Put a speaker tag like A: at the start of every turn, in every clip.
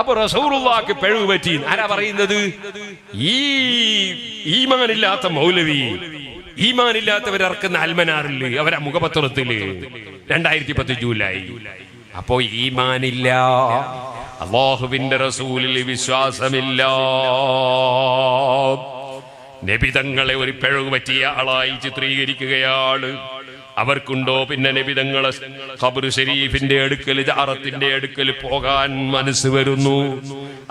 A: അപ്പൊ റസൂറുള്ളാക്ക് പിഴവ് പറ്റി. ആരാ പറയുന്നത്? ഈ ഈമാനില്ലാത്ത മൗലവി. ഈമാനില്ലാത്തവരിറക്കുന്ന അൽമനാറിൽ അവരെ മുഖപത്രത്തിൽ. രണ്ടായിരത്തി പത്ത് ജൂലൈ. അപ്പോ ഈമാനില്ല. അള്ളാഹുവിന്റെ റസൂലിൽ വിശ്വാസമില്ല. നബിതങ്ങളെ ഒരു പിഴവ് പറ്റിയ ആളായി ചിത്രീകരിക്കുകയാണ്. അവർക്കുണ്ടോ പിന്നെ നബിതങ്ങളെ ഖബർ ഷെരീഫിന്റെ അടുക്കൽ ജാറത്തിന്റെ അടുക്കൽ പോകാൻ മനസ്സ് വരുന്നു.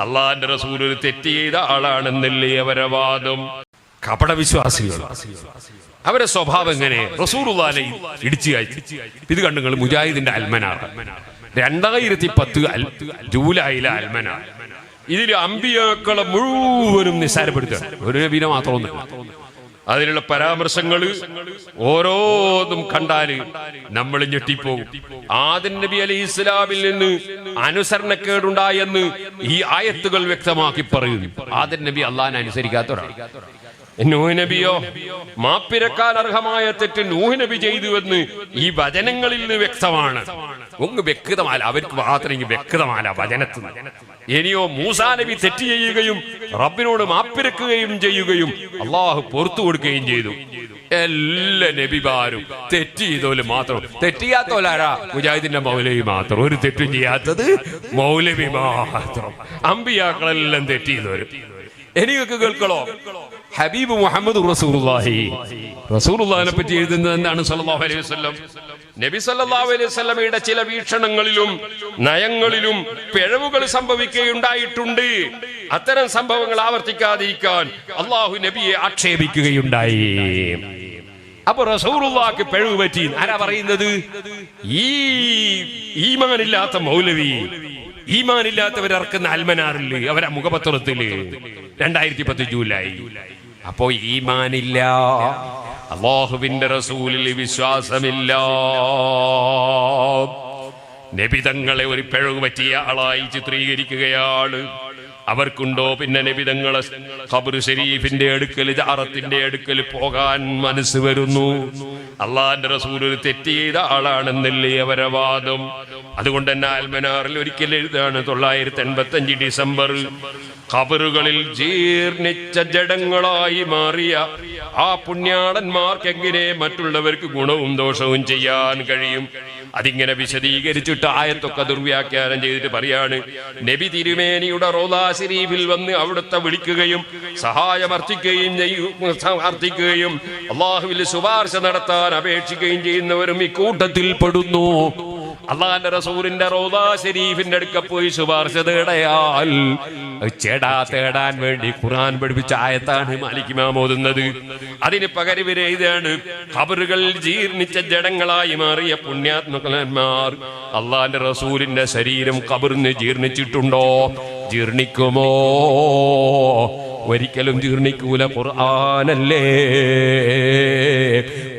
A: അള്ളാന്റെ റസൂൽ ഒരു തെറ്റ് ചെയ്ത ആളാണെന്നല്ലേ അവരെ വാദം. കപട വിശ്വാസികൾ അവരെ സ്വഭാവം എങ്ങനെ റസൂറുല്ലാനെ ഇടിച്ചു ഇത് കണ്ടു മുജാഹിദിന്റെ അൽമനാണ് രണ്ടായിരത്തി പത്ത് ജൂലൈയിലെ അൽമനാർ. ഇതിൽ അമ്പിയാക്കളെ മുഴുവനും നിസ്സാരപ്പെടുത്തുക ഒരു നബീനെ മാത്രമൊന്നുമില്ല. അതിലുള്ള പരാമർശങ്ങൾ ഓരോന്നും കണ്ടാൽ നമ്മൾ ഞെട്ടിപ്പോകും. ആദൻ നബി അലി ഇസ്ലാമിൽ നിന്ന് അനുസരണക്കേടുണ്ടായെന്ന് ഈ ആയത്തുകൾ വ്യക്തമാക്കി പറയുന്നു. ആദൻ നബി അള്ളഹാൻ അനുസരിക്കാത്ത ഒരാൾ നൂഹ് നബിയോ മാപ്പിരക്കാൻ അർഹമായ തെറ്റ് നൂഹ് നബി ചെയ്തുവെന്ന് ഈ വചനങ്ങളിൽ നിന്ന് വ്യക്തമാണ്. ഒന്ന് വ്യക്തമല്ല അവർക്ക് മാത്രം വ്യക്തമല്ല നിന്ന്. ഇനിയോ മൂസാ നബി തെറ്റ് ചെയ്യുകയും റബ്ബിനോട് മാപ്പിരക്കുകയും ചെയ്യുകയും അള്ളാഹു പുറത്തു കൊടുക്കുകയും ചെയ്തു. എല്ലാ നബിമാരും തെറ്റ് ചെയ്തോൽ മാത്രം. തെറ്റ് ചെയ്യാത്തോലാരാ മുജാഹിദിന്റെ മൗലവി മാത്രം. ഒരു തെറ്റും ചെയ്യാത്തത് മൗലവി മാത്രം. അമ്പിയാക്കളെല്ലാം തെറ്റ് ചെയ്തവരും. എനിക്ക് കേൾക്കളോ ഹബീബ് മുഹമ്മദ് റസൂലുള്ളാഹി. റസൂലുള്ളാഹിനെ പറ്റി എഴുതുന്നത് എന്താണ്? സല്ലല്ലാഹു അലൈഹി വസല്ലം. നബി സല്ലല്ലാഹു അലൈഹി വസല്ലമയുടെ ചില വീക്ഷണങ്ങളിലും നയങ്ങളിലും പിഴവുകൾ സംഭവിക്കുകയുണ്ടായിട്ടുണ്ട്. അത്തരം സംഭവങ്ങൾ ആവർത്തിക്കാതിരിക്കാൻ അള്ളാഹു നബിയെ ആക്ഷേപിക്കുകയുണ്ടായി. അപ്പൊ റസൂറുള്ളാക്ക് പിഴവ് പറ്റി. ആരാ പറയുന്നത്? ഈ ഈമാനില്ലാത്ത മൗലവി ഈമാനില്ലാത്തവരിറക്കുന്ന അൽമനാറിൽ അവരാ മുഖപത്രത്തിൽ. രണ്ടായിരത്തി പത്ത് ജൂലൈ. അപ്പോ ഈമാനില്ല. അള്ളാഹുവിന്റെ റസൂലിൽ വിശ്വാസമില്ല. നബിതങ്ങളെ ഒരു പിഴവ് പറ്റിയ ആളായി ചിത്രീകരിക്കുകയാണ്. അവർക്കുണ്ടോ പിന്നെ നബിതങ്ങളെ ഖബർ ഷരീഫിന്റെ അടുക്കൽ ജാറത്തിന്റെ അടുക്കൽ പോകാൻ മനസ്സ് വരുന്നു. അള്ളാന്റെ റസൂൽ ഒരു തെറ്റ് ചെയ്ത ആളാണെന്നല്ലേ അവരെ വാദം. അതുകൊണ്ട് തന്നെ ആൽമനാറിൽ ഒരിക്കൽ എഴുതാണ് തൊള്ളായിരത്തി എൺപത്തി അഞ്ച് ഡിസംബർ. ഖബറുകളിൽ ജീർണിച്ച ജഡങ്ങളായി മാറിയ ആ പുണ്യാളന്മാർക്ക് എങ്ങനെ മറ്റുള്ളവർക്ക് ഗുണവും ദോഷവും ചെയ്യാൻ കഴിയും? അതിങ്ങനെ വിശദീകരിച്ചിട്ട് ആയത്തൊക്കെ ദുർവ്യാഖ്യാനം ചെയ്തിട്ട് പറയാണ്. നബി തിരുമേനിയുടെ റോദാ ശരീഫിൽ വന്ന് അവിടുത്തെ വിളിക്കുകയും സഹായമർത്ഥിക്കുകയും അർത്ഥിക്കുകയും അള്ളാഹുവിൽ ശുപാർശ നടത്താൻ അപേക്ഷിക്കുകയും ചെയ്യുന്നവരും ഇക്കൂട്ടത്തിൽ പെടുന്നു. അള്ളാന്റെ റസൂലിന്റെ റോദാ ഷെരീഫിന്റെ അടുക്ക പോയി ശുപാർശ തേടയാൽ ചേടാ തേടാൻ വേണ്ടി ഖുർആൻ പഠിപ്പിച്ച ആയത്താണ് മാലിക്കുമാ ഓതുന്നത്. അതിന് പകരം ഇവർ ഇതാണ് ഖബറുകൾ ജീർണിച്ച ജഡങ്ങളായി മാറിയ പുണ്യാത്മകന്മാർ അള്ളാന്റെ റസൂലിന്റെ ശരീരം കബറിന് ജീർണിച്ചിട്ടുണ്ടോ? ജീർണിക്കുമോ? ഒരിക്കലും ജീർണിക്കൂല ഖുർആനല്ലേ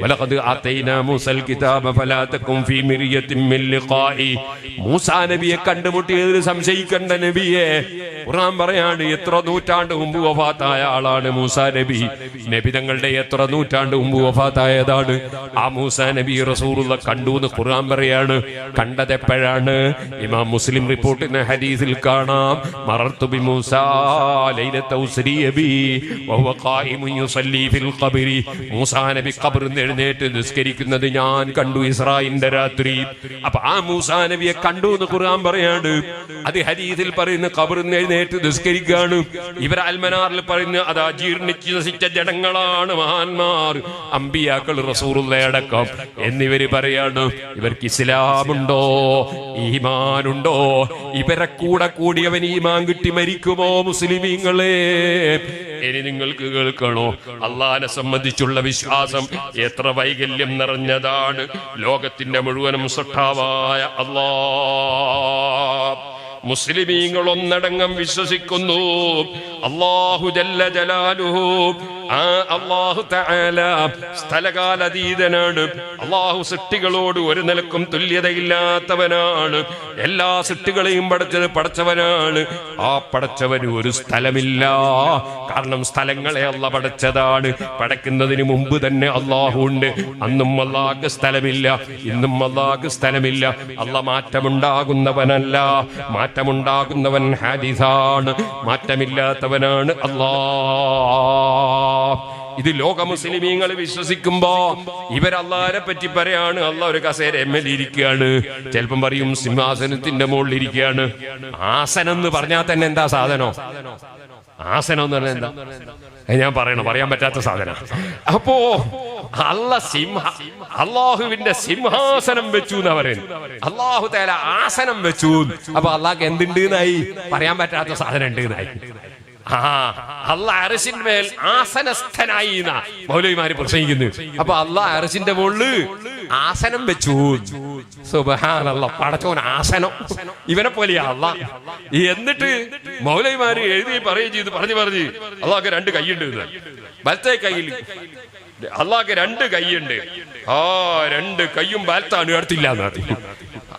A: ولقد آتينا موسى الكتاب فلا تكن في مرية من لقائه മൂസാ നബിയെ കണ്ടുമുട്ടിയതിൽ സംശയിക്കേണ്ട നബിയെ ഖുർആൻ പറയാണ് എത്ര നൂറ്റാണ്ട് മുമ്പ് വഫാത്തായ ആളാണ് മൂസാ നബി നബി തങ്ങളുടെ എത്ര നൂറ്റാണ്ട് മുമ്പ് വഫാത്തായതാണ് ആ മൂസാ നബി റസൂലുള്ള കണ്ടു എന്ന് ഖുർആൻ പറയാണ് കണ്ടത് എപ്പോഴാണ് ഇമാം മുസ്ലിം റിപ്പോർട്ടിന് ഹദീസിൽ കാണാം മറർത്തു ബി മൂസാ ലൈലത്ത നബി ഖബറിൽ എഴുന്നേറ്റ് നിസ്കരിക്കുന്നത് ഞാൻ കണ്ടു ഇസ്രായിന്റെ രാത്രി. അപ്പൊ ആ മൂസാ നബിയെ കണ്ടു എന്ന് ഖുർആൻ പറയാണ്. അത് ഹദീസിൽ പറയുന്ന ഖബറിൽ എഴുന്നേറ്റ് നിസ്കരിക്കുകയാണ്. ഇവർ അൽമനാറിൽ പറയുന്ന അതാ ജീർണിച്ച് നശിച്ച ജനങ്ങളാണ് മഹാന്മാർ. അമ്പിയാക്കൾ റസൂറുള്ളയടക്കം എന്നിവർ പറയാണ് ഇവർക്ക് ഇസ്ലാമുണ്ടോ? ഈമാനുണ്ടോ? ഇവരെ കൂടെ കൂടിയവൻ ഈമാൻ കിട്ടി മരിക്കുമോ മുസ്ലിമീങ്ങളെ? ഇനി നിങ്ങൾക്ക് കേൾക്കണോ? അള്ളഹാനെ സംബന്ധിച്ചുള്ള വിശ്വാസം എത്ര വൈകല്യം നിറഞ്ഞതാണ്. ലോകത്തിന്റെ മുഴുവനും സൃഷ്ടാവായ അള്ളാ. മുസ്ലിമീങ്ങൾ ഒന്നടങ്കം വിശ്വസിക്കുന്നു. അള്ളാഹു ജല്ല ജലാലുഹു ആ അള്ളാഹു സ്ഥലകാലതീതനാണ്. അള്ളാഹു സൃഷ്ടികളോട് ഒരു നിലക്കും തുല്യതയില്ലാത്തവനാണ്. എല്ലാ സൃഷ്ടികളെയും പടച്ചത് പടച്ചവനാണ്. ആ പടച്ചവന് ഒരു സ്ഥലമില്ല. കാരണം സ്ഥലങ്ങളെ അല്ല പടച്ചതാണ്. പടക്കുന്നതിന് മുമ്പ് തന്നെ അള്ളാഹു ഉണ്ട്. അന്നും അള്ളാഹ് സ്ഥലമില്ല. ഇന്നും അള്ളാഹ് സ്ഥലമില്ല. അല്ല മാറ്റമുണ്ടാകുന്നവനല്ല. മാറ്റമുണ്ടാകുന്നവൻ ഹാരിസാണ് മാറ്റമില്ലാത്തവനാണ് അല്ലാ. ഇത് ലോക മുസ്ലിമീങ്ങൾ വിശ്വസിക്കുമ്പോ ഇവരല്ലാരെ പറ്റി പറയാണ്. അല്ല ഒരു കസേര എം എൽ ഇരിക്കുകയാണ് ചിലപ്പം പറയും സിംഹാസനത്തിന്റെ മുകളിൽ ഇരിക്കുകയാണ് ആസനം എന്ന് പറഞ്ഞാൽ തന്നെ എന്താ സാധനോ? ആസനം എന്ന് പറഞ്ഞാൽ എന്താ? ഞാൻ പറയണം. പറയാൻ പറ്റാത്ത സാധന. അപ്പോ അല്ല സിംഹ അള്ളാഹുവിന്റെ സിംഹാസനം വെച്ചു എന്ന് പറയുന്നു അള്ളാഹു തേല ആസനം വെച്ചു. അപ്പൊ അള്ളാഹ് എന്തുണ്ട് എന്നായി? പറയാൻ പറ്റാത്ത സാധനം ഉണ്ട് എന്നായി. ആ അല്ല അരസിന്മേൽ ആസനസ്ഥനായി മൗലവിമാര് പ്രസംഗിക്കുന്നു. അപ്പൊ അല്ല അരസിന്റെ മുകളിൽ ആസനം വെച്ചു. സുബഹാനല്ല പടച്ചോൻ ആസനം. ഇവനെ പോലെയാ അല്ല. എന്നിട്ട് മൗലവിമാര് എഴുതി പറയുകയും ചെയ്തു. പറഞ്ഞു പറഞ്ഞു. അള്ളാഹ് രണ്ട് കൈയുണ്ട് വലത്തെ കയ്യിൽ അള്ളാഹ് രണ്ട് കൈയുണ്ട്. ആ രണ്ട് കൈയും വലത്താണ് അടുത്തില്ല എന്ന്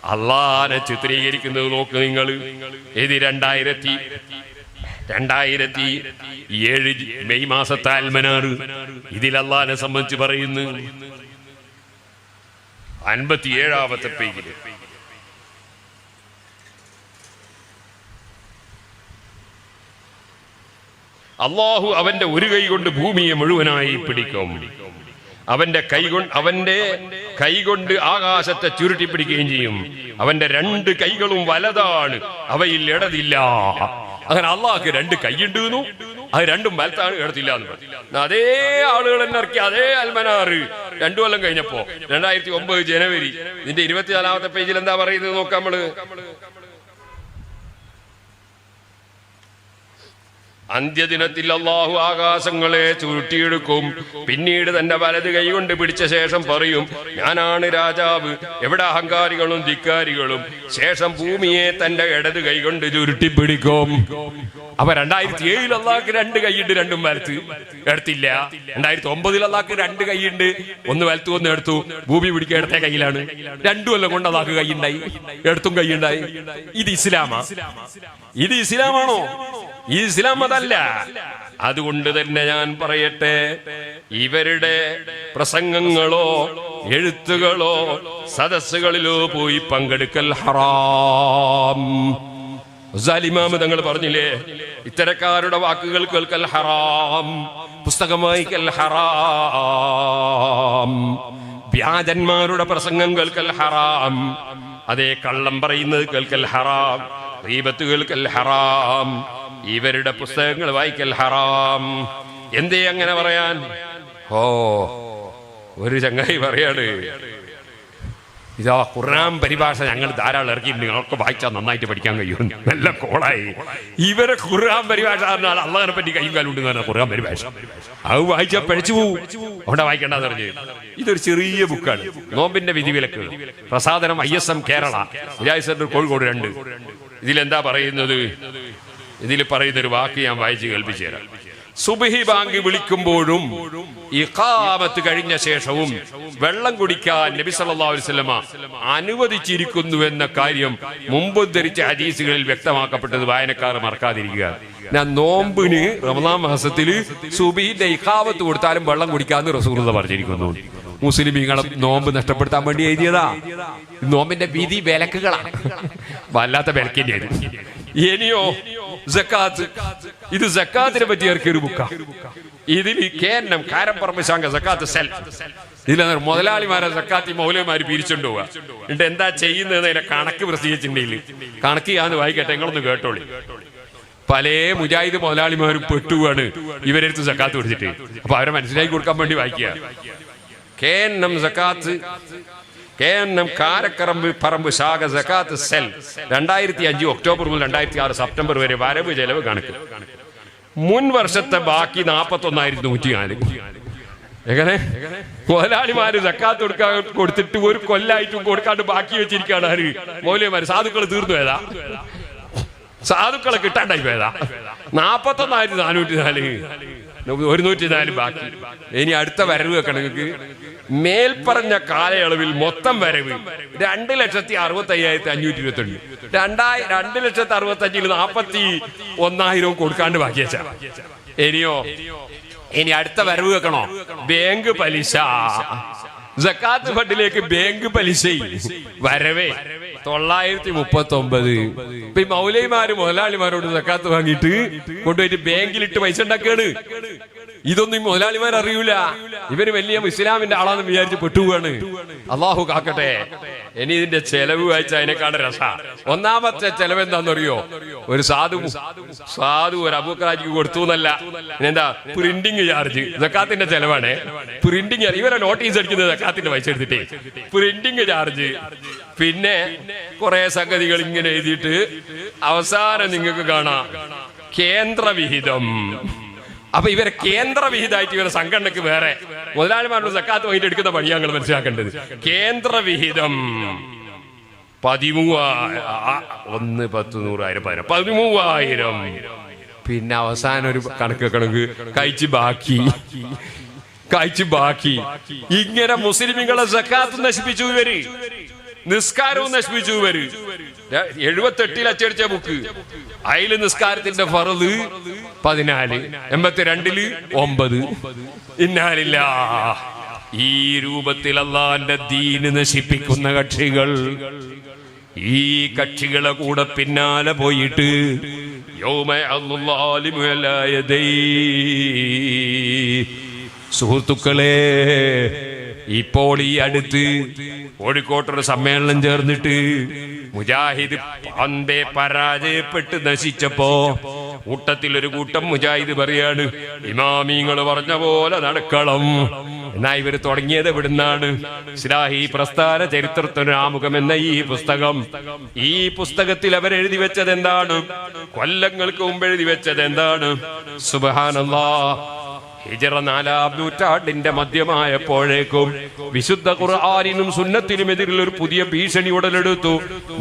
A: അള്ളാനെ ചിത്രീകരിക്കുന്നത് നോക്ക് നിങ്ങൾ ഇത് രണ്ടായിരത്തി രണ്ടായിരത്തി ഏഴ് മെയ് മാസത്തെ അൽമനാറ് ഇതിൽ സംബന്ധിച്ച് പറയുന്നു. അൻപത്തിയേഴാമത്തെ പേജിൽ അള്ളാഹു അവന്റെ ഒരു കൈ കൊണ്ട് ഭൂമിയെ മുഴുവനായി പിടിക്കും. അവന്റെ കൈകൊണ്ട് അവന്റെ കൈകൊണ്ട് ആകാശത്തെ ചുരുട്ടി പിടിക്കുകയും ചെയ്യും. അവന്റെ രണ്ട് കൈകളും വലതാണ്. അവയിൽ ഇടതില്ല. അങ്ങനെ അള്ളാഹ്ക്ക് രണ്ട് കൈയുണ്ട് അത് രണ്ടും വലത്താണ് കേടത്തില്ല എന്ന് പറഞ്ഞു. അതേ ആളുകൾ തന്നെ ഇറക്കി അതേ അൽമനാറ്. രണ്ടു കൊല്ലം കഴിഞ്ഞപ്പോ രണ്ടായിരത്തി ഒമ്പത് ജനുവരി ഇതിന്റെ ഇരുപത്തിനാലാമത്തെ പേജിൽ എന്താ പറയുന്നത് നോക്കാം നമ്മൾ? അന്ത്യദിനത്തിൽ അള്ളാഹു ആകാശങ്ങളെ ചുരുട്ടിയെടുക്കും. പിന്നീട് തന്റെ വലത് കൈകൊണ്ട് പിടിച്ച ശേഷം പറയും ഞാനാണ് രാജാവ്. എവിടെ അഹങ്കാരികളും ധിക്കാരികളും? ശേഷം ഭൂമിയെ തന്റെ ഇടത് കൈകൊണ്ട് ചുരുട്ടി പിടിക്കും അപ്പൊ രണ്ടായിരത്തി ഏഴിൽ അള്ളാഹ്ക്ക് രണ്ട് കൈയുണ്ട് രണ്ടും വലത്ത്. എടുത്തില്ല. രണ്ടായിരത്തി ഒമ്പതിൽ അള്ളാഹ്ക്ക് രണ്ട് കൈയുണ്ട്. ഒന്ന് വലത്ത് ഒന്ന് എടുത്തു. ഭൂമി പിടിക്കുക എടുത്ത കയ്യിലാണ്. രണ്ടു കൊല്ലം കൊണ്ട് അള്ളാഹ് കൈയുണ്ടായി. എടുത്തും കൈയുണ്ടായി. ഇത് ഇസ്ലാമാ? ഇത് ഇസ്ലാമാണോ? ഈ ഇസ്ലാം അതല്ല. അതുകൊണ്ട് തന്നെ ഞാൻ പറയട്ടെ ഇവരുടെ പ്രസംഗങ്ങളോ എഴുത്തുകളോ സദസ്സുകളിലോ പോയി പങ്കെടുക്കൽ ഹറാം. സാലിമാമ് തങ്ങൾ പറഞ്ഞില്ലേ? ഇത്തരക്കാരുടെ വാക്കുകൾ കേൾക്കൽ ഹറാം. പുസ്തകം വായിക്കൽ ഹറാം. വ്യാജന്മാരുടെ പ്രസംഗം കേൾക്കൽ ഹറാം. അതേ കള്ളം പറയുന്നത് കേൾക്കൽ ഹറാം. റീബത്ത് കേൾക്കൽ ഹറാം. ഇവരുടെ പുസ്തകങ്ങൾ വായിക്കൽ ഹറാം. എന്തേ അങ്ങനെ പറയാൻ? ഓ ഒരു ചങ്ങായി പറയാണ്. ഇതാ ഖുർആൻ പരിഭാഷ ഞങ്ങൾ ധാരാളം ഇറക്കിയിട്ടുണ്ട് നിങ്ങൾക്ക് വായിച്ചാൽ നന്നായിട്ട് പഠിക്കാൻ കഴിയും. നല്ല കോളായി. ഇവരെ ഖുർആൻ പരിഭാഷ പറഞ്ഞാൽ അള്ളാഹിനെ പറ്റി കൈയും കാലം ഉണ്ടെന്ന് ഖുർആൻ പരിഭാഷ. അത് വായിച്ചാൽ പഴിച്ചു പോവും. അവിടെ വായിക്കേണ്ടെന്ന് പറഞ്ഞു. ഇതൊരു ചെറിയ ബുക്കാണ്. നോമ്പിന്റെ വിധിവിലക്ക്. പ്രസാദനം I S M Kerala. Vijay centre Kozhikode രണ്ട്. ഇതിലെന്താ പറയുന്നത്? ഇതിൽ പറയുന്ന ഒരു വാക്ക് ഞാൻ വായിച്ച് കേൾപ്പിച്ചു തരാം. സുബഹി ബാങ്ക് വിളിക്കുമ്പോഴും ഇഖാമത്ത് കഴിഞ്ഞ ശേഷവും വെള്ളം കുടിക്കാൻ നബി സല്ലല്ലാഹു അലൈഹി വസല്ലമ അനുവദിച്ചിരിക്കുന്നു എന്ന കാര്യം മുമ്പ് ധരിച്ച ഹദീസുകളിൽ വ്യക്തമാക്കപ്പെട്ടത് വായനക്കാർ മറക്കാതിരിക്കുക. ഞാൻ നോമ്പിന് റമദാൻ മാസത്തിൽ സുബിന്റെ ഇഖാമത്ത് കൊടുത്താലും വെള്ളം കുടിക്കാന്ന് റസൂലുള്ളാഹി പറഞ്ഞിരിക്കുന്നു. മുസ്ലിമീങ്ങളെ നോമ്പ് നഷ്ടപ്പെടുത്താൻ വേണ്ടി എഴുതിയതാ. നോമ്പിന്റെ വിധി വിലക്കുകളാണ് വല്ലാത്ത വിലക്കിന്റെ ഇനിയോ ഇത് സക്കാത്തിനെ പറ്റി ഇറക്കിയ ഒരു ബുക്ക. ഇതിൽ കേന്നം കാരപ്പറമ്പ് ശാങ്ക ജക്കാത്ത് സെൽ. ഇതിലെ മുതലാളിമാരെ സക്കാത്തി മൗലമാര് പിരിച്ചുകൊണ്ട് പോവുക എന്നിട്ട് എന്താ ചെയ്യുന്നത് അതിന്റെ കണക്ക് പ്രസിദ്ധിച്ചിട്ടുണ്ടെങ്കിൽ കണക്ക് ചെയ്യാന്ന് വായിക്കട്ടെ നിങ്ങളൊന്ന് കേട്ടോളി. പല മുജാഹിദ് മുതലാളിമാരും പെട്ടുവാണ് ഇവരെടുത്ത് സക്കാത്ത് പിടിച്ചിട്ട് അപ്പൊ അവരെ മനസ്സിലാക്കി കൊടുക്കാൻ വേണ്ടി വായിക്കുക. കേന്നം ജക്കാത്ത് കേന്നം കാരക്കറമ്പ് പറമ്പ് ശാഖ സക്കാത്ത് സെൽ രണ്ടായിരത്തി അഞ്ച് ഒക്ടോബർ മുതൽ രണ്ടായിരത്തി ആറ് സെപ്റ്റംബർ വരെ വരവ് ചെലവ് കണക്ക്. മുൻ വർഷത്തെ ബാക്കി നാൽപ്പത്തി ഒന്നായിരത്തി നൂറ്റി നാല് എങ്ങനെ? മുതലാളിമാര് സക്കാത്ത് കൊടുക്കാൻ കൊടുത്തിട്ട് ഒരു കൊല്ലായിട്ടും കൊടുക്കാണ്ട് ബാക്കി വെച്ചിരിക്കുകയാണ് ആര്? മൗലിയമാര് സാധുക്കൾ തീർന്നു ഏതാ? സാധുക്കളെ കിട്ടാണ്ടായി പോയതാ. നാപ്പത്തി ഒന്നായിരത്തി നാനൂറ്റി നാല് ഒരുന്നൂറ്റി നാല് ബാക്കി. ഇനി അടുത്ത വരവ് വെക്കണം മേൽപ്പറഞ്ഞ കാലയളവിൽ മൊത്തം വരവ് രണ്ട് ലക്ഷത്തി അറുപത്തി അയ്യായിരത്തി അഞ്ഞൂറ്റി ഇരുപത്തി ഒന്ന് രണ്ടായി രണ്ട് ലക്ഷത്തി അറുപത്തി അഞ്ചിൽ നാപ്പത്തി ഒന്നായിരവും കൊടുക്കാണ്ട് ബാക്കി വെച്ചാ ഇനിയോ? ഇനി അടുത്ത വരവ് വെക്കണോ? ബാങ്ക് പലിശ. ജക്കാത്ത് ഫണ്ടിലേക്ക് ബാങ്ക് പലിശ വരവേ. തൊള്ളായിരത്തി മുപ്പത്തി ഒമ്പത് ഇപ്പൊ ഈ മുതലാളിമാരോട് ജക്കാത്ത് വാങ്ങിയിട്ട് കൊണ്ടുപോയിട്ട് ബാങ്കിലിട്ട് പൈസ ഉണ്ടാക്കാണ്. ഇതൊന്നും മുതലാളിമാർ അറിയൂല. ഇവർ വലിയ ഇസ്ലാമിന്റെ ആളാന്ന് വിചാരിച്ച് പെട്ടുപോവാണ്. അള്ളാഹു കാക്കട്ടെ ഇനി ഇതിന്റെ ചെലവ് വായിച്ച അതിനേക്കാണ് രസ. ഒന്നാമത്തെ ചെലവ് എന്താണെന്നറിയോ ഒരു സാധു സാധു ഒരു അബുക്കാജിക്ക് കൊടുത്തു എന്നല്ല എന്താ? പ്രിന്റിംഗ് ചാർജ് ജക്കാത്തിന്റെ ചെലവാണ്. പ്രിന്റിംഗ് ഇവരെ നോട്ടീസ് അടിക്കുന്നത് ജക്കാത്തിന്റെ പൈസ എടുത്തിട്ടേ. പ്രിന്റിംഗ് ചാർജ് പിന്നെ കുറെ സംഗതികൾ ഇങ്ങനെ എഴുതിയിട്ട് അവസാനം നിങ്ങൾക്ക് കാണാം. കേന്ദ്ര വിഹിതം അപ്പൊ ഇവരെ കേന്ദ്ര വിഹിതമായിട്ട് ഇവരെ സംഘടനക്ക് വേറെ മുതലാളിമാരുടെ സക്കാത്ത് വാങ്ങിയിട്ട് എടുക്കുന്ന പണി ഞങ്ങൾ മനസ്സിലാക്കേണ്ടത്. കേന്ദ്ര വിഹിതം. ഒന്ന് പത്ത് നൂറായിരം പതിനായിരം. പതിമൂവായിരം. പിന്നെ അവസാനം ഒരു കണക്ക് കണക്ക് കഴിച്ച് ബാക്കി. കഴിച്ച് ബാക്കി. ഇങ്ങനെ മുസ്ലിമുകളെ സക്കാത്ത് നശിപ്പിച്ചു ഇവർ. നിസ്കാരവും നശിപ്പിച്ചു വരും. എഴുപത്തെട്ടിൽ അച്ചടിച്ച ബുക്ക് അതിൽ നിസ്കാരത്തിന്റെ ഫറൽ പതിനാല് എൺപത്തിരണ്ടിൽ ഒമ്പത്. ഇന്നാലില്ല. ഈ രൂപത്തിൽ അള്ളാന്റെ ദീന് നശിപ്പിക്കുന്ന കക്ഷികൾ ഈ കക്ഷികളെ കൂടെ പിന്നാലെ പോയിട്ട്. സുഹൃത്തുക്കളെ ഇപ്പോൾ ഈ അടുത്ത് കോഴിക്കോട്ടൊരു സമ്മേളനം ചേർന്നിട്ട് മുജാഹിദ് പന്തേ പരാജയപ്പെട്ട് നശിച്ചപ്പോ കൂട്ടത്തിൽ ഒരു കൂട്ടം മുജാഹിദ് പറയാണ് ഇമാമിങ്ങൾ പറഞ്ഞ പോലെ നടക്കണം. എന്നാ ഇവർ തുടങ്ങിയത് ഇവിടുന്നാണ് ഇസ്ലാഹി പ്രസ്ഥാന ചരിത്രത്തിന് ആമുഖം എന്ന ഈ പുസ്തകം. ഈ പുസ്തകത്തിൽ അവർ എഴുതി വെച്ചത് എന്താണ് കൊല്ലങ്ങൾക്ക് മുമ്പ് എഴുതി വെച്ചത് എന്താണ് സുബഹാനല്ലാ. ഹിജറ നാലാം നൂറ്റാണ്ടിന്റെ മധ്യമായപ്പോഴേക്കും വിശുദ്ധ ഖുർആാനിനും സുന്നത്തിനും എതിരിൽ ഒരു പുതിയ ഭീഷണി ഉടലെടുത്തു.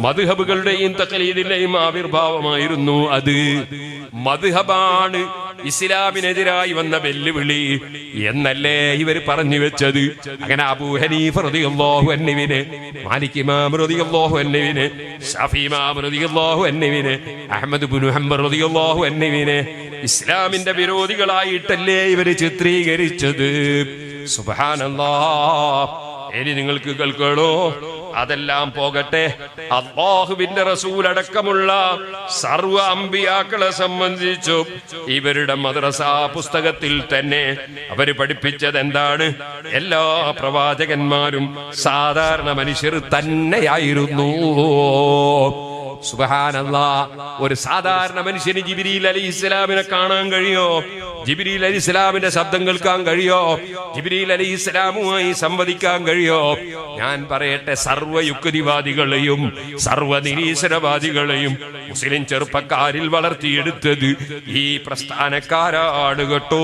A: മധുഹബുകളുടെയും തക്കലീദിന്റെയും ആവിർഭാവമായിരുന്നു അത്. മധുഹബാണ് ഇസ്ലാമിനെതിരായി വന്ന വെല്ലുവിളി എന്നല്ലേ ഇവർ പറഞ്ഞു വെച്ചത്. അങ്ങനെ അബൂ ഹനീഫ അൻഹുവിനെ മാലിക് ഇമാം റളിയല്ലാഹു അൻഹുവിനെ ഇസ്ലാമിന്റെ വിരോധികളായിട്ടല്ലേ ഇവർ ചിത്രീകരിച്ചത്? സുബ്ഹാനല്ലാ. ഇനി നിങ്ങൾക്ക് കേൾക്കണോ അതെല്ലാം പോകട്ടെ. അള്ളാഹുവിന്റെ റസൂൽ അടക്കമുള്ള സർവ അമ്പിയാക്കളെ സംബന്ധിച്ചു ഇവരുടെ മദ്രസ പുസ്തകത്തിൽ തന്നെ അവർ പഠിപ്പിച്ചത് എന്താണ്? എല്ലാ പ്രവാചകന്മാരും സാധാരണ മനുഷ്യർ തന്നെയായിരുന്നു. ഒരു സാധാരണ മനുഷ്യന് ജിബിരിയിൽ അലി ഇസ്ലാമിനെ കാണാൻ കഴിയോ? ജിബിരിയിൽ അലി ഇസ്ലാമിന്റെ ശബ്ദം കേൾക്കാൻ കഴിയോ? ജിബിരിയിൽ അലി ഇസ്ലാമുമായി സംവദിക്കാൻ കഴിയോ? ഞാൻ പറയട്ടെ സർവ യുക്തിവാദികളെയും സർവ നിരീശ്വരവാദികളെയും മുസ്ലിം ചെറുപ്പക്കാരിൽ വളർത്തിയെടുത്തത് ഈ പ്രസ്ഥാനക്കാരാണ് കേട്ടോ.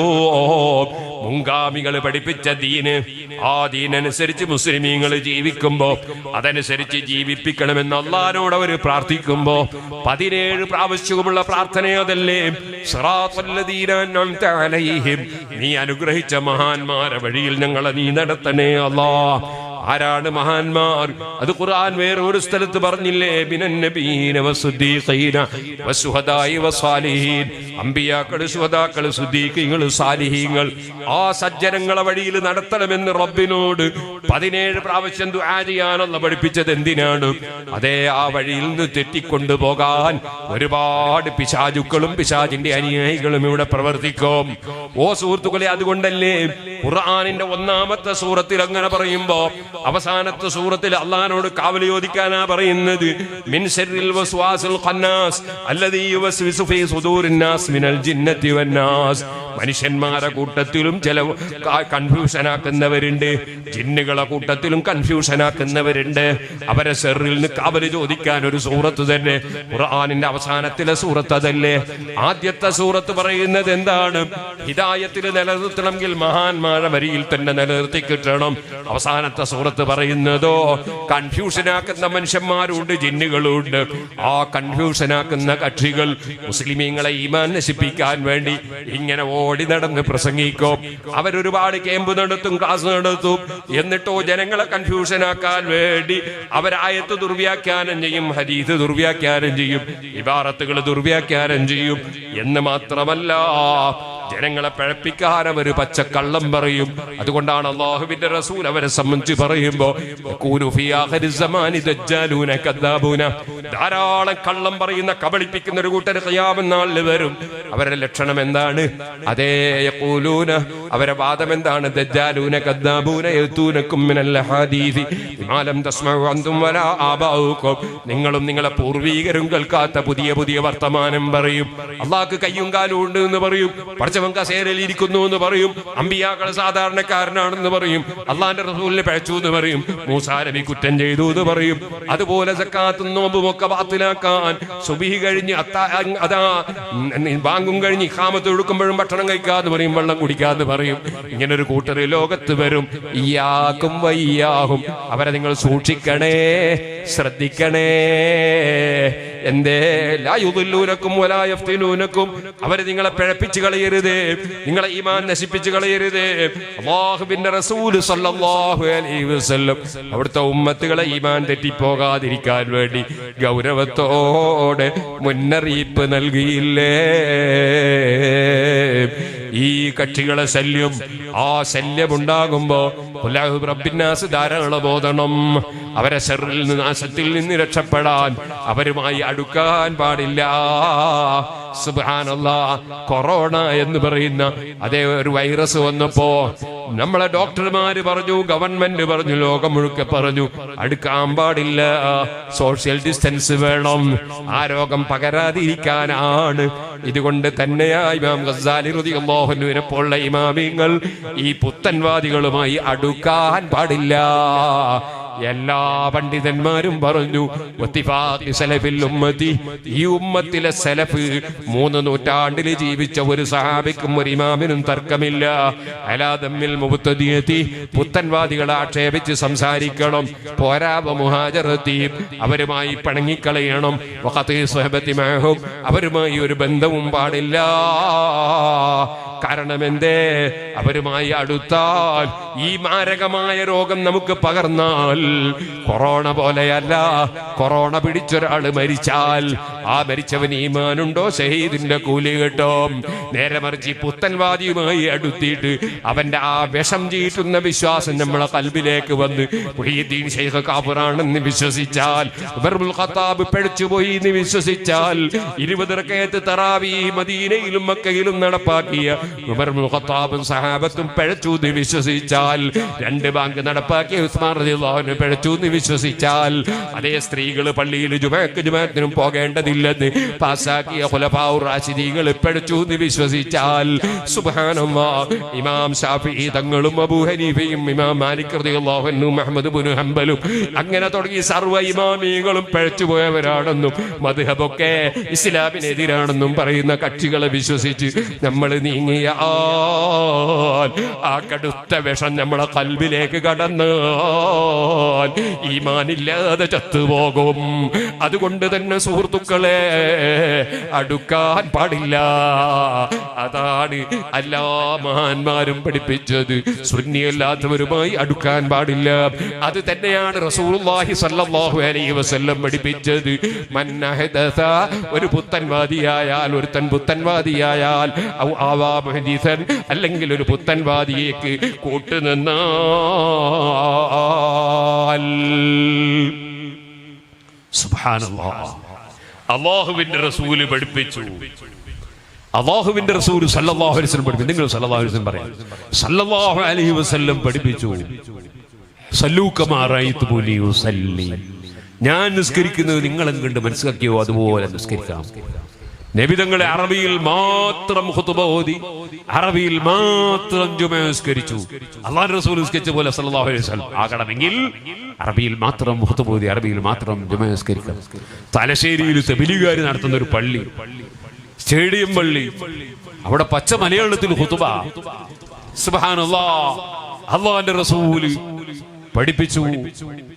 A: മുൻഗാമികൾ പഠിപ്പിച്ച ദീന് ആ ദീനനുസരിച്ച് മുസ്ലിമീങ്ങൾ ജീവിക്കുമ്പോ അതനുസരിച്ച് ജീവിപ്പിക്കണമെന്ന് അള്ളഹാനോട് അവർ പ്രാർത്ഥിക്കുമ്പോ പതിനേഴ് പ്രാവശ്യവുമുള്ള പ്രാർത്ഥനയതല്ലേ. നീ അനുഗ്രഹിച്ച മഹാന്മാരെ വഴിയിൽ ഞങ്ങളെ നീ നടത്തണേ അല്ലാ ആരാണ് മഹാന്മാർ? അത് ഖുർആൻ വേറെ ഒരു സ്ഥലത്ത് പറഞ്ഞില്ലേ? അമ്പിയാക്കൾ സുഹദാക്കൾ സുദ്ദീഖീങ്ങൾ സാലിഹീങ്ങൾ. ആ സജ്ജനങ്ങളെ വഴിയിൽ നടത്തണമെന്ന് റബ്ബിനോട് പതിനേഴ് പ്രാവശ്യം ദുആ ചെയ്യാനുള്ള പഠിപ്പിച്ചത് എന്തിനാണ്? അതേ ആ വഴിയിൽ നിന്ന് തെറ്റിക്കൊണ്ടു പോകാൻ ഒരുപാട് പിശാചുക്കളും പിശാചിന്റെ അനുയായികളും ഇവിടെ പ്രവർത്തിക്കും. ഓ സുഹൃത്തുക്കളെ അതുകൊണ്ടല്ലേ ഖുർആനിന്റെ ഒന്നാമത്തെ സൂറത്തിൽ അങ്ങനെ പറയുമ്പോ അവസാനത്തെ സൂറത്തിൽ അള്ളഹാനോട് കാവൽ ചോദിക്കാനാ പറയുന്നത് മിൻ വസ്വാസുൽ അല്ലദീ യുവസ്വിസു ഫീ മിനൽ വന്നാസ് മനുഷ്യന്മാരെ കൂട്ടത്തിലും ചില കൺഫ്യൂഷൻ ആക്കുന്നവരുണ്ട് ജിന്നുകളെ കൂട്ടത്തിലും കൺഫ്യൂഷൻ ആക്കുന്നവരുണ്ട് അവരെ സെറിൽ നിന്ന് കാവൽ ചോദിക്കാൻ ഒരു സൂറത്ത് തന്നെ ഖുർആാനിന്റെ അവസാനത്തിലെ സൂറത്ത് അതല്ലേ? ആദ്യത്തെ സൂറത്ത് പറയുന്നത് എന്താണ്? ഹിതായത്തിൽ നിലനിർത്തണമെങ്കിൽ മഹാന്മാരെ വരിയിൽ തന്നെ നിലനിർത്തി കിട്ടണം. അവസാനത്തെ സൂറത്ത് പറയുന്നതോ കൺഫ്യൂഷൻ ആക്കുന്ന മനുഷ്യന്മാരുണ്ട് ജിന്നുകളുണ്ട്. ആ കൺഫ്യൂഷൻ ആക്കുന്ന കക്ഷികൾ മുസ്ലിമീങ്ങളെ ഈമാൻ നശിപ്പിക്കാൻ വേണ്ടി ഇങ്ങനെ ഓടി നടന്ന് പ്രസംഗിക്കും. അവരൊരുപാട് ക്യാമ്പ് നടത്തും ക്ലാസ് നടത്തും. എന്നിട്ടോ ജനങ്ങളെ കൺഫ്യൂഷൻ ആക്കാൻ വേണ്ടി അവരായത്ത് ദുർവ്യാഖ്യാനം ചെയ്യും ഹരീത് ദുർവ്യാഖ്യാനം ചെയ്യും ഇബാറത്തുകൾ ദുർവ്യാഖ്യാനം ചെയ്യും എന്ന് മാത്രമല്ല ജനങ്ങളെ പഴപ്പിക്കാൻ അവർ പച്ച കള്ളം പറയും. അതുകൊണ്ടാണ് അള്ളാഹുവിന്റെ റസൂൽ അവരെ സംബന്ധിച്ച് പറയുമ്പോ. ധാരാളം കള്ളം പറയുന്ന കബളിപ്പിക്കുന്ന ഒരു കൂട്ടർ ഖിയാമത്ത് നാളിൽ വരും. അവരുടെ ലക്ഷണം എന്താണ്? അതേ അവരെ വാദം എന്താണ്? ദജ്ജാലൂന കദ്ദാബൂന യതൂനക്കും മിനൽ ഹദീസി മാലം അൻതും വലാ ആബാഉകും നിങ്ങളും നിങ്ങളെ പൂർവീകരും കേൾക്കാത്ത പുതിയ പുതിയ വർത്തമാനം പറയും. അള്ളാഹ്ക്ക് കയ്യും കാലും ഉണ്ട് എന്ന് പറയും. പഠിച്ചവൻ കസേരയിൽ ഇരിക്കുന്നു എന്ന് പറയും. അമ്പിയാക്കൾ സാധാരണക്കാരനാണെന്ന് പറയും. അള്ളാന്റെ റസൂലിനെ പഴച്ചു എന്ന് പറയും. മൂസാ കുറ്റം ചെയ്തു എന്ന് പറയും. അതുപോലെ സക്കാത്തും നോമ്പും ഒക്കെ ബാത്തിലാക്കാൻ സുബിഹി കഴിഞ്ഞ് അതാ ബാങ്കും കഴിഞ്ഞ് ഇഖാമത്ത് ഒഴുക്കുമ്പോഴും ഭക്ഷണം കഴിക്കാന്ന് പറയും. വെള്ളം കുടിക്കാന്ന് പറയും. ഇങ്ങനെ ഒരു കൂട്ടർ ലോകത്ത് വരും. ഇയാക്കും വയ്യാഹും. അവരെ നിങ്ങൾ സൂക്ഷിക്കണേ ശ്രദ്ധിക്കണേ. എന്തേ? ലായുദുല്ലൂനക്കും വലായഫ്തിലൂനക്കും അവരെ നിങ്ങളെ പിഴപ്പിച്ചു കളയരുത്. നിങ്ങളെ ഈമാൻ നശിപ്പിച്ചു കളയരുത്. അല്ലാഹുവിന്റെ റസൂൽ സല്ലല്ലാഹു അലൈഹി വസല്ലം. അവിടുത്തെ ഉമ്മത്തുകളെ ഈമാൻ തെറ്റിപ്പോകാതിരിക്കാൻ വേണ്ടി ഗൗരവത്തോടെ മുന്നറിയിപ്പ് നൽകിയില്ലേ? ഈ കക്ഷികളെ ശല്യം ആ ശല്യം ഉണ്ടാകുമ്പോ റബ്ബിന്നാസ് ധാരാളം ബോധണം. അവരെ ശെറിൽ നിന്ന് നാശത്തിൽ നിന്ന് രക്ഷപ്പെടാൻ അവരുമായി അടുക്കാൻ പാടില്ല. സുബാനല്ല കൊറോണ എന്ന് പറയുന്ന അതേ ഒരു വൈറസ് വന്നപ്പോ നമ്മളെ ഡോക്ടർമാര് പറഞ്ഞു ഗവൺമെന്റ് പറഞ്ഞു ലോകം മുഴുക്കെ പറഞ്ഞു അടുക്കാൻ പാടില്ല. സോഷ്യൽ ഡിസ്റ്റൻസ് വേണം. ആ രോഗം പകരാതിരിക്കാനാണ്. ഇതുകൊണ്ട് തന്നെയാ ഇമാം ഗസാലി മോഹനുവിനെ പോലുള്ള ഇമാമിങ്ങൾ ഈ പുത്തൻവാദികളുമായി അടുക്കാൻ പാടില്ല. എല്ലാ പണ്ഡിതന്മാരും പറഞ്ഞു ഈ ഉമ്മത്തിലെ സെലഫ് മൂന്ന് നൂറ്റാണ്ടിൽ ജീവിച്ച ഒരു സഹാബിക്കും ഒരു ഇമാമിനും തർക്കമില്ല. അലാദമ്മിൽ മുബത്തതിയെത്തി പുത്തൻവാദികളെ ആക്ഷേപിച്ച് സംസാരിക്കണം. പോരാവ മുഹാജറത്തി അവരുമായി പണങ്ങിക്കളയണം. വഖത്തി സ്വഹബത്തി മഅഹും അവരുമായി ഒരു ബന്ധവും പാടില്ല. കാരണം എന്തേ അവരുമായി അടുത്താൽ ഈ മാരകമായ രോഗം നമുക്ക് പകർന്നാൽ കൊറോണ പോലെയല്ല. കൊറോണ പിടിച്ചൊരാൾ മരിച്ചാൽ ആ മരിച്ചവൻ ഈമാനുണ്ടോ? ഷഹീദിന്റെ കൂലി കിട്ടും. നേരെ മറിച്ച് പുത്തൻവാദിയുമായി അടുത്തിട്ട് അവന്റെ ആ വിഷം ചീറ്റുന്ന വിശ്വാസം നമ്മളെ കൽബിലേക്ക് വന്ന് മുഹീദ്ദീൻ ഷെയ്ഖ് വിശ്വസിച്ചാൽ ഖത്താബ് പെടിച്ചുപോയി എന്ന് വിശ്വസിച്ചാൽ ഇരുപത് റക്കയത്ത് തറാവി മദീനയിലും മക്കയിലും നടപ്പാക്കിയ ഖത്താബും സഹാബത്തും പിഴച്ചു എന്ന് വിശ്വസിച്ചാൽ രണ്ട് ബാങ്ക് നടപ്പാക്കിയ ഉസ്മാൻ റളിയല്ലാഹു പിഴച്ചു വിശ്വസിച്ചാൽ അതേ സ്ത്രീകൾ പള്ളിയിൽ ജുമാക്ക് ജുമാത്തിനും പോകേണ്ടതില്ലെന്ന് പാസാക്കിയ ഖുലഫാഉർ റാഷിദീകൾ പിഴച്ചു വിശ്വസിച്ചാൽ സുബ്ഹാനല്ലാഹ് ഇമാം ഷാഫി തങ്ങളും അബൂ ഹനീഫയും ഇമാം മാലിക് റളിയല്ലാഹു അൻഹു മുഹമ്മദ് ഇബ്നു ഹംബലും അങ്ങനെ തുടങ്ങി സർവ ഇമാമികളും പിഴച്ചുപോയവരാണെന്നും മദ്ഹബൊക്കെ ഇസ്ലാമിനെതിരാണെന്നും പറയുന്ന കക്ഷികളെ വിശ്വസിച്ച് നമ്മൾ നീങ്ങിയ ആ കടുത്ത വിഷം നമ്മളെ കൽവിലേക്ക് കടന്നാൽ ഈമാനില്ലാതെ ചത്തുപോകും. അതുകൊണ്ട് തന്നെ സുഹൃത്തുക്കളെ അടുക്കാൻ പാടില്ല. അതാണ് എല്ലാ മഹാന്മാരും പഠിപ്പിച്ചത്. സുന്നിയല്ലാത്തവരുമായി അടുക്കാൻ പാടില്ല. അത് തന്നെയാണ് റസൂലുള്ളാഹി സ്വല്ലല്ലാഹു അലൈഹി വസല്ലം പഠിപ്പിച്ചത്. മന്നഹദ ഒരു പുത്തൻവാദിയായാൽ ഒരുത്തൻ പുത്തൻവാദിയായാൽ ആവാ മുഹദിസൻ അല്ലെങ്കിൽ ഒരു പുത്തൻവാദിയേക്ക് കൂട്ടുനിന്നാൽ. അള്ളാഹുവിന്റെ റസൂൽ പഠിപ്പിച്ചു. അള്ളാഹുവിന്റെ റസൂൽ സല്ലല്ലാഹു അലൈഹി വസല്ലം പഠിപ്പിച്ചു. നിങ്ങൾ സല്ലല്ലാഹു അലൈഹി വസല്ലം പറയാം. സല്ലാഹു അലഹി വസല്ലം പഠിപ്പിച്ചു. ഞാൻ നിസ്കരിക്കുന്നത് നിങ്ങളും കണ്ട് മനസ്സിലാക്കിയോ? അതുപോലെ നിസ്കരിക്കാം. നബിതങ്ങളെ അറബിയിൽ മാത്രം ഖുതുബ ഓതി അറബിയിൽ മാത്രം ജുമസ്കരിച്ചു അള്ളാഹു റസൂൽ നിസ്കരിച്ച പോലെ സല്ലല്ലാഹു അലൈഹി വസല്ലം. ആകണമെങ്കിൽ അറബിയിൽ മാത്രം ഖുതുബ ഓതി അറബിയിൽ മാത്രം ജുമസ്കരിക്കണം തലശ്ശേരിയിൽ തെബിലികാർ നടത്തുന്ന ഒരു പള്ളി സ്റ്റേഡിയം പള്ളി അവിടെ പച്ച മലയാളത്തിൽ ഹുതുബ സുബ്ഹാനല്ലാഹ് അള്ളാന്റെ റസൂൽ പഠിപ്പിച്ചു.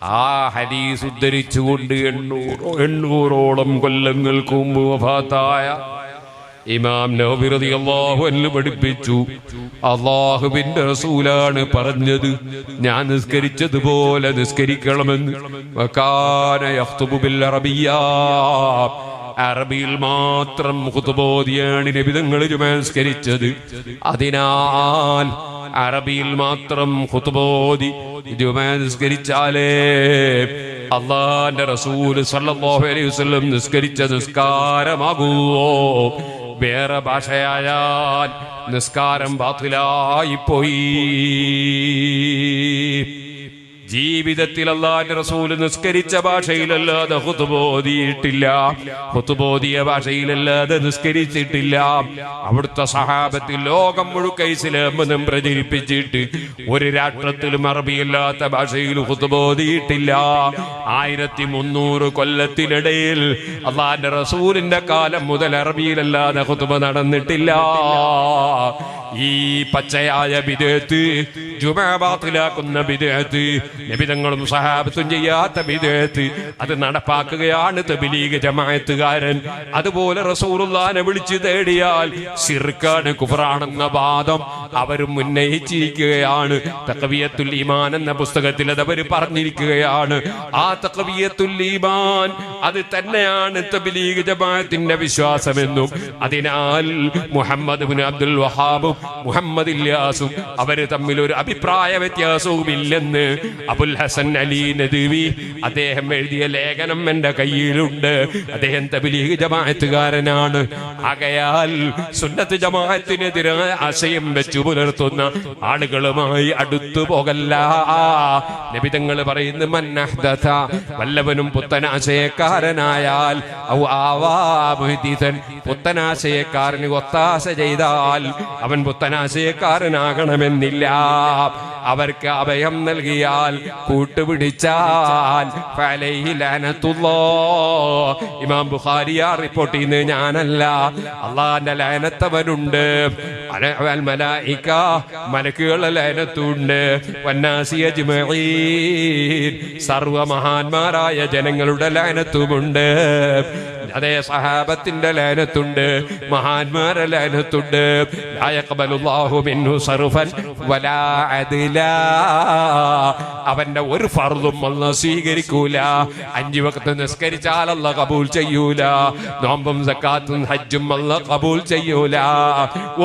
A: ആ ഹദീസ് ഉദ്ധരിച്ചുകൊണ്ട് എണ്ണൂറോ എണ്ണൂറോളം കൊല്ലങ്ങൾക്ക് മുമ്പ് വഫാത്തായ ഇമാം നബി അള്ളാഹു എന്ന് പഠിപ്പിച്ചു. അള്ളാഹുവിന്റെ റസൂലാണ് പറഞ്ഞത് ഞാൻ നിസ്കരിച്ചതുപോലെ നിസ്കരിക്കണമെന്ന്. അറബിയിൽ മാത്രം ഹുതുബോധിയാണ് നബിതങ്ങൾ നിസ്കരിച്ചത്. അതിനാൽ അറബിയിൽ മാത്രം ഹുതുബോധി നിസ്കരിച്ചാലേ അള്ളാന്റെ റസൂൽ സല്ലല്ലാഹു അലൈഹി വസല്ലം നിസ്കരിച്ച നിസ്കാരമാകുവോ? വേറെ ഭാഷയായാൽ നിസ്കാരം ബാത്തിലായി പോയി. ജീവിതത്തിൽ അള്ളാന്റെ റസൂൽ നിസ്കരിച്ച ഭാഷയിലല്ലാതെ ഹുതുബോധിയിട്ടില്ല. ഹുതുബോധിയ ഭാഷയിലല്ലാതെ നിസ്കരിച്ചിട്ടില്ല. അവിടുത്തെ സഹാബത്തിൽ ലോകം മുഴുക്ക ഇസ്ലാമെന്നും പ്രചരിപ്പിച്ചിട്ട് ഒരു രാഷ്ട്രത്തിലും അറബിയില്ലാത്ത ഭാഷയിൽ ഹുതുബോധിയിട്ടില്ല. ആയിരത്തി മുന്നൂറ് കൊല്ലത്തിനിടയിൽ അള്ളാന്റെ റസൂലിന്റെ കാലം മുതൽ അറബിയിലല്ലാതെ ഹുതുബ നടന്നിട്ടില്ല. ഈ പച്ചയായ വിദേഹത്ത് ജുമാബാത്തിലാക്കുന്ന വിദേത്ത് നബിതങ്ങളും സഹാബത്തും ചെയ്യാത്ത വിധേയത്ത് അത് നടപ്പാക്കുകയാണ് തബിലീഗ് ജമായത്തുകാരൻ അതുപോലെ റസൂറുല്ലാനെ വിളിച്ചു തേടിയാൽ സിർക്കാണ് കുഫറാണെന്ന വാദം അവരും ഉന്നയിച്ചിരിക്കുകയാണ്. തക്കവിയത്തുൽ ഈമാൻ എന്ന പുസ്തകത്തിൽ അത് അവർ പറഞ്ഞിരിക്കുകയാണ്. ആ തക്കവിയത്തുൽ ഈമാൻ അത് തന്നെയാണ് തബിലീഗ് ജമാഅത്തിന്റെ വിശ്വാസമെന്നും അതിനാൽ മുഹമ്മദ് ബിൻ അബ്ദുൽ വഹാബും മുഹമ്മദ് ഇല്യാസും അവർ തമ്മിൽ ഒരു അഭിപ്രായ വ്യത്യാസവും ഇല്ലെന്ന് അബുൽ ഹസൻ അലി നദീവി അദ്ദേഹം എഴുതിയ ലേഖനം എന്റെ കയ്യിലുണ്ട്. അദ്ദേഹം തബിലീഗ് ജമാഅത്തുകാരനാണ്. ആകയാൽ സുന്നത്ത് ജമാഅത്തിനെതിരെ ആശയം വെച്ചു പുലർത്തുന്ന ആളുകളുമായി അടുത്തു പോകല്ല. നബിതങ്ങൾ പറയുന്നു മന്നഹ്ദഥ വല്ലവനും പുത്തനാശയക്കാരനായാൽ പുത്തനാശയക്കാരന് ഒത്താശ ചെയ്താൽ അവൻ പുത്തനാശയക്കാരനാകണമെന്നില്ല അവർക്ക് അഭയം നൽകിയാൽ കൂട്ടുപിടിച്ചാൽ. ഇമാം ബുഖാരിയ റിപ്പോർട്ട് ചെയ്യുന്നത് ഞാനല്ല. അള്ളാന്റെ ലയനത്തവനുണ്ട്. മലക്കുകളുടെ ലയനത്തുണ്ട്. സർവ മഹാന്മാരായ ജനങ്ങളുടെ ലയനത്തുമുണ്ട്. അതേ സഹാബത്തിന്റെ ലാനത്തുണ്ട് മഹാന്മാരെ ലാനത്തുണ്ട് അവന്റെ ഒരു ഫർദും അല്ല സ്വീകരിക്കൂല. അഞ്ചു വക്കത്ത് നിസ്കരിച്ചാൽ അല്ല കബൂൽ ചെയ്യൂല. നോമ്പും സക്കാത്തും ഹജ്ജും അല്ല കബൂൽ ചെയ്യൂല.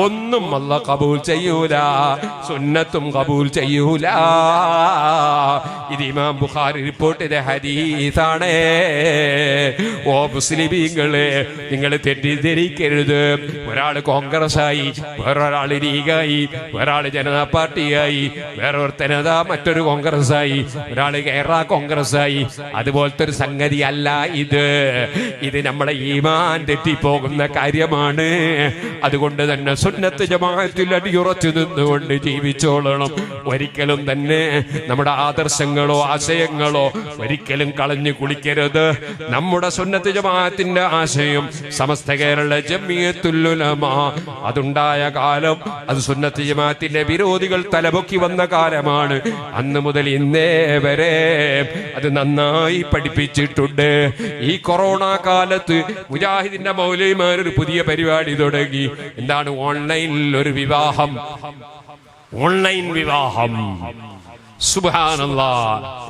A: ഒന്നും അല്ല കബൂൽ ചെയ്യൂല. സുന്നത്തും കബൂൽ ചെയ്യൂല. ഇത് ഇമാം ബുഖാരി റിപ്പോർട്ട് ചെയ്ത ഓ ഓ മുസ്ലിമീങ്ങളെ നിങ്ങൾ തെറ്റിദ്ധരിക്കരുത്. ഒരാൾ കോൺഗ്രസ് ആയി വേറൊരാൾ ലീഗായി ഒരാൾ ജനതാ പാർട്ടിയായി വേറൊരുത്തനതാ മറ്റൊരു കോൺഗ്രസ് ആയി ഒരാൾ കേരള കോൺഗ്രസ് ആയി അതുപോലത്തെ ഒരു സംഗതി അല്ല ഇത്. ഇത് നമ്മളെ ഈമാൻ തെറ്റിപ്പോകുന്ന കാര്യമാണ്. അതുകൊണ്ട് തന്നെ സുന്നത്ത് ജമാഅത്തിൽ അടിയുറച്ചു നിന്നുകൊണ്ട് ജീവിച്ചോളണം. ഒരിക്കലും തന്നെ നമ്മുടെ ആദർശങ്ങളോ ആശയങ്ങളോ ഒരിക്കലും കളഞ്ഞു കുളിക്കരുത്. നമ്മുടെ സുന്നത്ത് ജമാഅത്തിന്റെ ആശയം സമസ്ത കേരള ജമിയത്തുല്ലുലമ അതുണ്ടായ കാലം അത് സുന്നത്ത് ജമാഅത്തിന്റെ വിരോധികൾ തലപൊക്കി വന്ന കാലമാണ്. അന്ന് മുതൽ ഇന്നേ വരെ അത് നന്നായി പഠിപ്പിച്ചിട്ടുണ്ട്. ഈ കൊറോണ കാലത്ത് മുജാഹിദിന്റെ മൗലൈമാർ ഒരു പുതിയ പരിപാടി തുടങ്ങി. എന്താണ് ഓൺലൈനിൽ ഒരു വിവാഹം? ഓൺലൈൻ വിവാഹം. സുബാനല്ലാ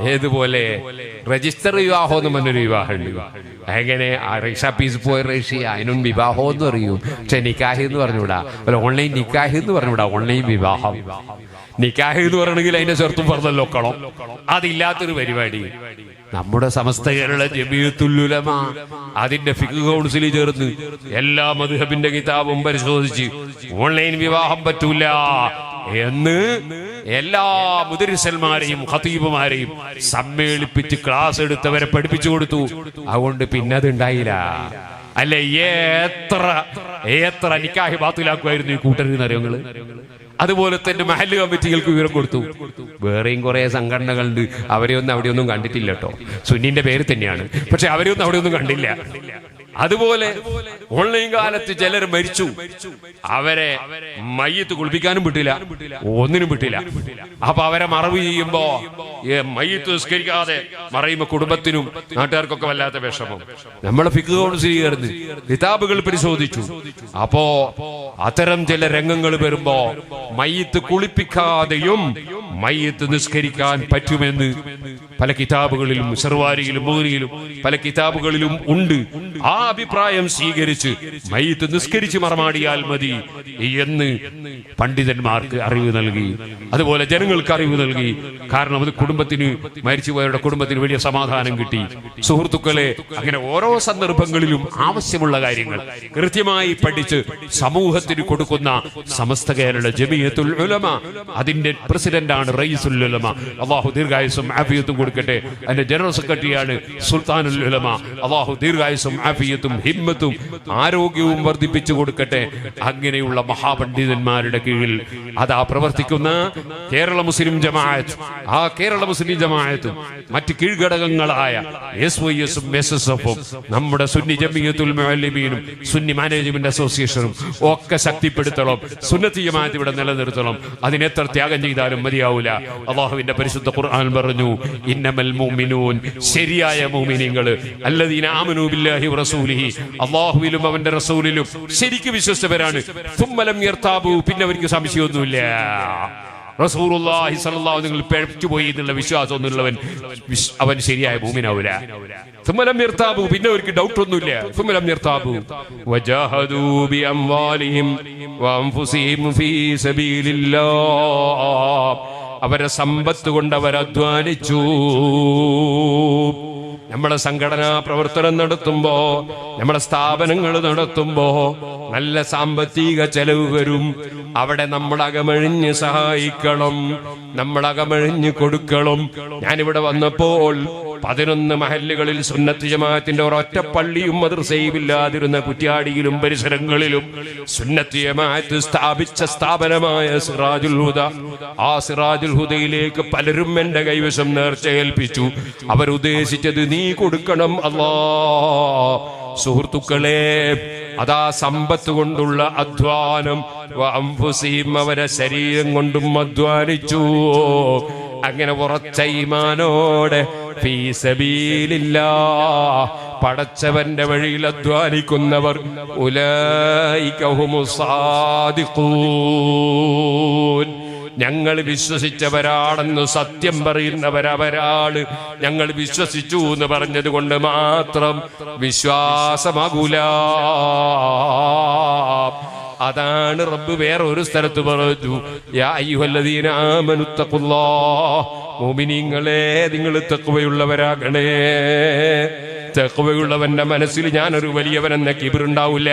A: ഏതുപോലെ? രജിസ്റ്റർ വിവാഹം എന്ന് പറഞ്ഞൊരു വിവാഹമുണ്ട്. എങ്ങനെ? റിക്ഷ പീസ് പോയി റേഷി അതിനും വിവാഹം എന്ന് പറയും. പക്ഷെ നിക്കാഹി എന്ന് പറഞ്ഞുകൂടാ അല്ല ഓൺലൈൻ നിക്കാഹി എന്ന് പറഞ്ഞുകൂടാ ഓൺലൈൻ വിവാഹം. നിക്കാഹി എന്ന് പറയണമെങ്കിൽ അതിന്റെ ചെറുത്തും പറഞ്ഞല്ലോ കളോ അതില്ലാത്തൊരു പരിപാടി. നമ്മുടെ സമസ്ത കേരള ജമിയത്തുല്ലുലമ അതിന്റെ ഫിഖ് കൗൺസിലിൽ ചേർന്ന് എല്ലാ മധുഹബിന്റെ കിതാബും പരിശോധിച്ച് ഓൺലൈൻ വിവാഹം പറ്റൂല. എന്ന് എല്ലാ മുദരിസന്മാരെയും ഖതീബുമാരെയും സമ്മേളിപ്പിച്ച് ക്ലാസ് എടുത്തവരെ പഠിപ്പിച്ചു കൊടുത്തു. അതുകൊണ്ട് പിന്നെ അത് ഉണ്ടായില്ല അല്ലെ എത്ര എത്ര നിക്കാഹി ബാത്തിലാക്കുമായിരുന്നു ഈ കൂട്ടരുന്ന് അറിയങ്ങൾ അതുപോലെ തന്നെ മഹൽ കമ്മിറ്റികൾക്ക് വിവരം കൊടുത്തു. വേറെയും കുറെ സംഘടനകളുണ്ട്. അവരെയൊന്നും അവിടെയൊന്നും കണ്ടിട്ടില്ല കേട്ടോ. സുന്നിന്റെ പേര് തന്നെയാണ്. പക്ഷെ അവരെയൊന്നും അവിടെയൊന്നും കണ്ടില്ല. അതുപോലെ ഓൺലൈൻ കാലത്ത് ചിലർ മരിച്ചു. അവരെ മയ്യത്ത് കുളിപ്പിക്കാനും വിട്ടില്ല ഒന്നിനും വിട്ടില്ല. അപ്പൊ അവരെ മറവ് ചെയ്യുമ്പോ മയ്യത്ത് നിസ്കരിക്കാതെ മറയുമ്പോ കുടുംബത്തിനും നാട്ടുകാർക്കൊക്കെ വല്ലാത്ത വിഷമം. നമ്മളെ ഫിക്ക് കൗൺസിൽ ചേർന്ന് കിതാബുകൾ പരിശോധിച്ചു. അപ്പോ അത്തരം ചില രംഗങ്ങൾ വരുമ്പോ മയ്യത്ത് കുളിപ്പിക്കാതെയും മയ്യത്ത് നിസ്കരിക്കാൻ പറ്റുമെന്ന് പല കിതാബുകളിലും സർവാരിയിലും ബൂരിയിലും പല കിതാബുകളിലും ഉണ്ട്. ആ അഭിപ്രായം സ്വീകരിച്ച് മയ്യത്ത് നിസ്കരിച്ച് മറമാടിയാൽ മതി എന്ന് പണ്ഡിതന്മാർക്ക് അറിവ് നൽകി. അതുപോലെ ജനങ്ങൾക്ക് അറിവ് നൽകി. കാരണം അത് കുടുംബത്തിന് മരിച്ചുപോയവരുടെ കുടുംബത്തിന് വലിയ സമാധാനം കിട്ടി. സുഹൃത്തുക്കളെ അങ്ങനെ ഓരോ സന്ദർഭങ്ങളിലും ആവശ്യമുള്ള കാര്യങ്ങൾ കൃത്യമായി പഠിച്ച് സമൂഹത്തിന് കൊടുക്കുന്ന സമസ്ത കേരള ജമിയത്തുൽ ഉലമ. അതിന്റെ പ്രസിഡന്റാണ് റയീസുൽ ഉലമ. അള്ളാഹു ദീർഘായുസും കൊടുക്കട്ടെ. അതിന്റെ ജനറൽ സെക്രട്ടറിയാണ് സുൽത്താനുൽ ഉലമ. അള്ളാഹു ദീർഘായുസും ആഫിയത്തും ഹിമ്മത്തും ആരോഗ്യവും വർദ്ധിപ്പിച്ചു കൊടുക്കട്ടെ. അങ്ങനെയുള്ള മഹാപണ്ഡിതന്മാരുടെ കീഴിൽ അതാ പ്രവർത്തിക്കുന്ന കേരള മുസ്ലിം ജമാഅത്ത്. ആ കേരള മുസ്ലിം ജമാഅത്തും മറ്റ് കീഴ്ഘടകങ്ങളായ എസ് വൈ എസും എസ് എസ് എഫും നമ്മുടെ സുന്നി ജമിയത്തുൽ മുഅല്ലിമീനും സുന്നി മാനേജ്മെന്റ് അസോസിയേഷനും ഒക്കെ ശക്തിപ്പെടുത്തണം. സുന്നത്തി ജമാഅത്ത് ഇവിടെ നിലനിർത്തണം. അതിനെത്ര ത്യാഗം ചെയ്താലും മതിയാവൂല. അള്ളാഹുവിന്റെ പരിശുദ്ധ ഖുർആൻ പറഞ്ഞു ഇന്നമൽ മുഅ്മിനൂൻ. ശരിയായ മുഅ്മിനീങ്ങൾ അല്ലദീന ആമനൂ ബില്ലാഹി വറസൂലിഹി. അള്ളാഹുവിലും അവന്റെ റസൂലിലും ശരിക്ക് വിശ്വസിച്ചവരാണ് തുമ്മലം യർത്താബു പിന്നെ അവർക്ക് സംശയമൊന്നുമില്ല. റസൂലുള്ളാഹി സ്വല്ലല്ലാഹു നിങ്ങൾ പിഴച്ചുപോയി എന്നുള്ള വിശ്വാസം വിശ്- അവൻ ശരിയായ ഭൂമിനാവൂല തുമ്മലം നിർത്താബു പിന്നെ അവർക്ക് ഡൗട്ട് ഒന്നുമില്ല തുമ്മലം നിർത്താബു വജാഹദൂ ബി അംവാലിഹിം വഅൻഫുസിഹിം ഫീ സബീലില്ലാഹ്. അവരെ സമ്പത്ത് കൊണ്ട് അവർ അധ്വാനിച്ചു. നമ്മളെ സംഘടനാ പ്രവർത്തനം നടത്തുമ്പോ നമ്മളെ സ്ഥാപനങ്ങൾ നടത്തുമ്പോ നല്ല സാമ്പത്തിക ചെലവ് വരും. അവിടെ നമ്മൾ അകമഴിഞ്ഞ് സഹായിക്കണം നമ്മൾ അകമഴിഞ്ഞ് കൊടുക്കണം. ഞാനിവിടെ വന്നപ്പോൾ പതിനൊന്ന് മഹല്ലുകളിൽ സുന്നത്ത് ജമാഅത്തിന്റെ ഒരൊറ്റ പള്ളിയും മദ്രസയും ഇല്ലാതിരുന്ന കുറ്റ്യാടിയിലും പരിസരങ്ങളിലും സുന്നത്ത് ജമാഅത്ത് സ്ഥാപിച്ച സ്ഥാപനമായ സിറാജുൽ ഹുദ. ആ സിറാജുൽ ഹുദയിലേക്ക് പലരും എന്റെ കൈവശം നേർച്ച ഏൽപ്പിച്ചു അവരുദ്ദേശിച്ചത് നീ കൊടുക്കണം അല്ലാ. സുഹൃത്തുക്കളെ അതാ സമ്പത്ത് കൊണ്ടുള്ള അധ്വാനം. അവരെ ശരീരം കൊണ്ടും അധ്വാനിച്ചു. അങ്ങനെ ഉറച്ച ഈമാനോടെ പടച്ചവന്റെ വഴിയിൽ അധ്വാനിക്കുന്നവർ ഞങ്ങൾ വിശ്വസിച്ചവരാണെന്ന് സത്യം പറയുന്നവരവരാണ് ഞങ്ങൾ വിശ്വസിച്ചു എന്ന് പറഞ്ഞത് കൊണ്ട് മാത്രം വിശ്വാസമാകൂല. അതാണ് റബ്ബ് വേറെ ഒരു സ്ഥലത്ത് പറഞ്ഞു മുഅ്മിനീങ്ങളെ നിങ്ങൾ തെക്കുവയുള്ളവരാകണേ. തെക്കുവയുള്ളവന്റെ മനസ്സിൽ ഞാനൊരു വലിയവനെന്ന കിബിറുണ്ടാവില്ല.